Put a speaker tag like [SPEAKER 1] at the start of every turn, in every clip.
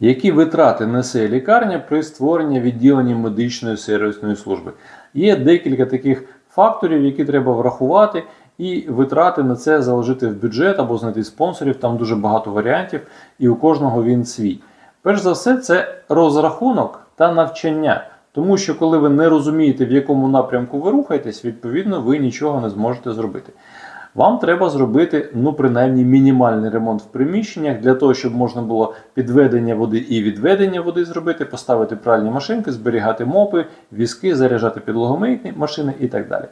[SPEAKER 1] Які витрати несе лікарня при створенні відділення медичної сервісної служби? Є декілька таких факторів, які треба врахувати, і витрати на це заложити в бюджет або знайти спонсорів. Там дуже багато варіантів, і у кожного він свій. Перш за все, це розрахунок та навчання. Тому що коли ви не розумієте, в якому напрямку ви рухаєтесь, відповідно, ви нічого не зможете зробити. Вам треба зробити, ну, принаймні, мінімальний ремонт в приміщеннях для того, щоб можна було підведення води і відведення води зробити, поставити пральні машинки, зберігати мопи, візки, заряджати підлогомийні машини і так далі.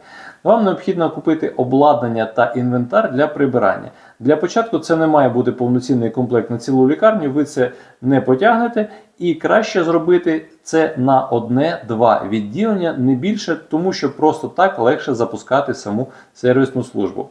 [SPEAKER 1] Вам необхідно купити обладнання та інвентар для прибирання. Для початку це не має бути повноцінний комплект на цілу лікарню, ви це не потягнете, і краще зробити це на одне-два відділення, не більше, тому що просто так легше запускати саму сервісну службу.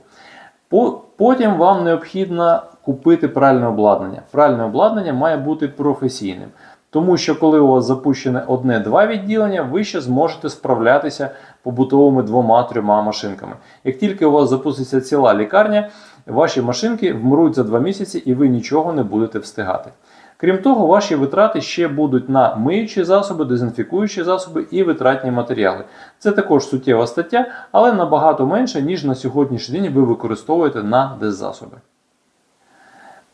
[SPEAKER 1] Потім вам необхідно купити пральне обладнання. Пральне обладнання має бути професійним. Тому що коли у вас запущене одне-два відділення, ви ще зможете справлятися побутовими двома-трьома машинками. Як тільки у вас запуститься ціла лікарня, ваші машинки вмруть за два місяці і ви нічого не будете встигати. Крім того, ваші витрати ще будуть на миючі засоби, дезінфікуючі засоби і витратні матеріали. Це також суттєва стаття, але набагато менше, ніж на сьогоднішній день ви використовуєте на деззасоби.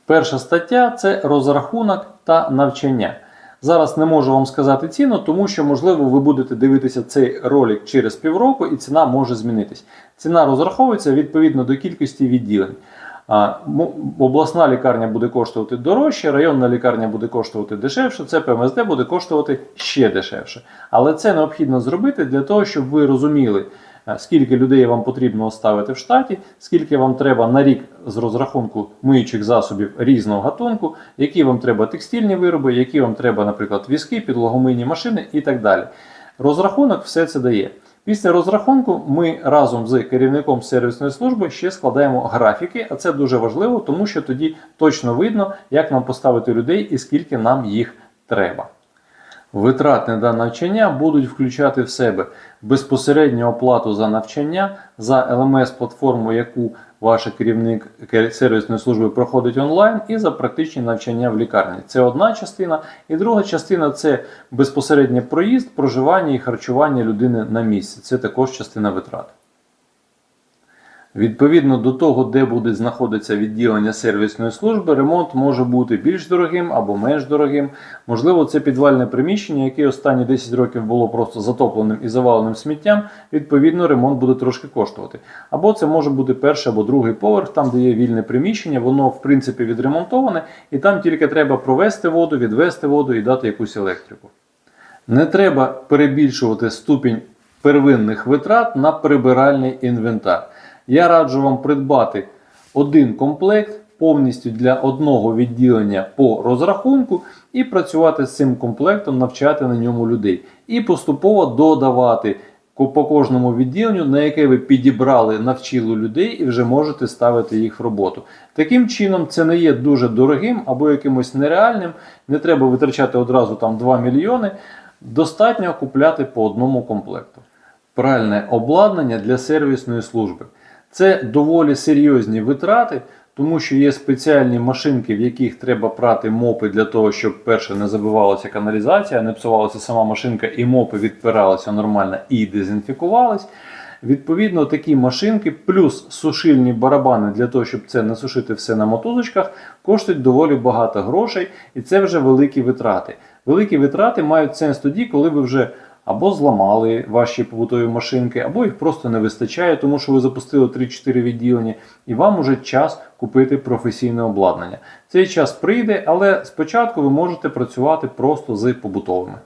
[SPEAKER 1] Перша стаття це розрахунок та навчання. Зараз не можу вам сказати ціну, тому що, можливо, ви будете дивитися цей ролик через півроку і ціна може змінитись. Ціна розраховується відповідно до кількості відділень. Обласна лікарня буде коштувати дорожче, районна лікарня буде коштувати дешевше, це ПМСД буде коштувати ще дешевше. Але це необхідно зробити для того, щоб ви розуміли, скільки людей вам потрібно оставити в штаті, скільки вам треба на рік з розрахунку миючих засобів різного гатунку, які вам треба текстильні вироби, які вам треба, наприклад, візки, підлогомийні машини і так далі. Розрахунок все це дає. Після розрахунку ми разом з керівником сервісної служби ще складаємо графіки, а це дуже важливо, тому що тоді точно видно, як нам поставити людей і скільки нам їх треба. Витрати на навчання будуть включати в себе безпосередню оплату за навчання за LMS-платформу, яку ваш керівник сервісної служби проходить онлайн, і за практичні навчання в лікарні. Це одна частина. І друга частина це безпосередньо проїзд, проживання і харчування людини на місці. Це також частина витрат. Відповідно до того, де буде знаходитися відділення сервісної служби, ремонт може бути більш дорогим або менш дорогим. Можливо, це підвальне приміщення, яке останні 10 років було просто затопленим і заваленим сміттям. Відповідно, ремонт буде трошки коштувати. Або це може бути перший або другий поверх, там де є вільне приміщення, воно в принципі відремонтоване, і там тільки треба провести воду, відвести воду і дати якусь електрику. Не треба перебільшувати ступінь первинних витрат на прибиральний інвентар. Я раджу вам придбати один комплект повністю для одного відділення по розрахунку і працювати з цим комплектом, навчати на ньому людей. І поступово додавати по кожному відділенню, на яке ви підібрали, навчили людей і вже можете ставити їх в роботу. Таким чином, це не є дуже дорогим або якимось нереальним. Не треба витрачати одразу там 2 мільйони. Достатньо купляти по одному комплекту. Пральне обладнання для сервісної служби. Це доволі серйозні витрати, тому що є спеціальні машинки, в яких треба прати мопи для того, щоб перше не забивалася каналізація, не псувалася сама машинка, і мопи відпиралися нормально і дезінфікувались. Відповідно, такі машинки плюс сушильні барабани для того, щоб це не сушити все на мотузочках, коштують доволі багато грошей, і це вже великі витрати. Великі витрати мають сенс тоді, коли ви вже або зламали ваші побутові машинки, або їх просто не вистачає, тому що ви запустили 3-4 відділення, і вам уже час купити професійне обладнання. Цей час прийде, але спочатку ви можете працювати просто з побутовими.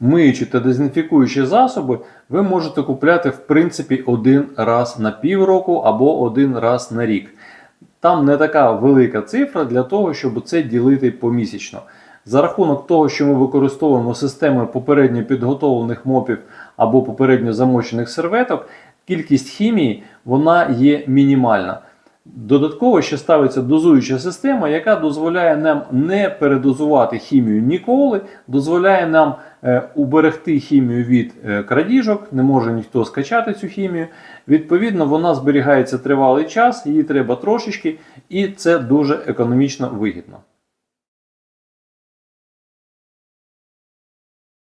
[SPEAKER 1] Миючі та дезінфікуючі засоби ви можете купляти в принципі один раз на півроку або один раз на рік. Там не така велика цифра для того, щоб це ділити помісячно. За рахунок того, що ми використовуємо системи попередньо підготовлених мопів або попередньо замочених серветок, кількість хімії вона є мінімальна. Додатково ще ставиться дозуюча система, яка дозволяє нам не передозувати хімію ніколи, дозволяє нам е, уберегти хімію від е, крадіжок, не може ніхто скачати цю хімію. Відповідно, вона зберігається тривалий час, її треба трошечки, і це дуже економічно вигідно.